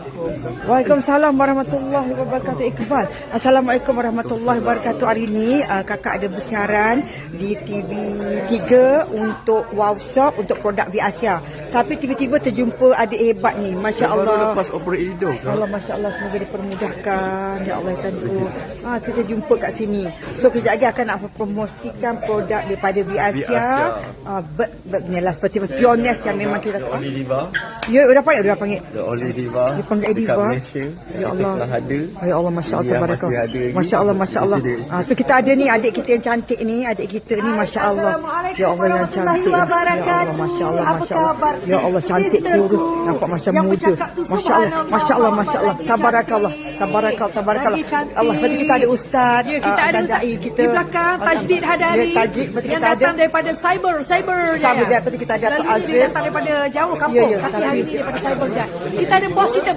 Waalaikumsalam warahmatullahi wabarakatuh Iqbal. Assalamualaikum warahmatullahi wabarakatuh. Hari ini uh, kakak ada bersiaran di TV3 untuk Wow Shop untuk produk V Asia. Tapi tiba-tiba terjumpa adik hebat ni. Masya Baru Allah. lepas operate hidung. Allah Masya Allah semoga dipermudahkan Ya Allah ya Tuhanku ha, Kita jumpa kat sini So kejap lagi akan nak promosikan produk daripada V Asia ha, ber, ber, ni lah, Seperti pioneers yang memang kita Diva. Ya udah panggil Udah panggil The Only Diva. Dia panggil Dekat Diva. Malaysia. Ya Kita Allah. telah ada. Ya Allah Masya Allah Tabarakallah. Masya Allah Masya Allah Masih ada. ha, tu kita ada ni Adik kita yang cantik ni Adik kita ni Masya Allah Ya Allah yang cantik Ya Allah Masya Allah Apa Masya Allah khabar? Ya Allah cantik tu Nampak macam yang muda Masya Allah Masya Allah Allah Masya Allah lagi Tabarakallah. Tabarakallah Tabarakallah. Allah Lepas tu kita ada ustaz Ya, kita ah, ada Ustaz kita di belakang Tajdid Hadari Ya, Tajdid yang kita datang daripada cyber cyber Cyber, lepas tu kita ada Datuk Selalu Azril. datang daripada jauh Ya, kampung ya, tapi- hari ini daripada cyber Jaya. kita ada bos kita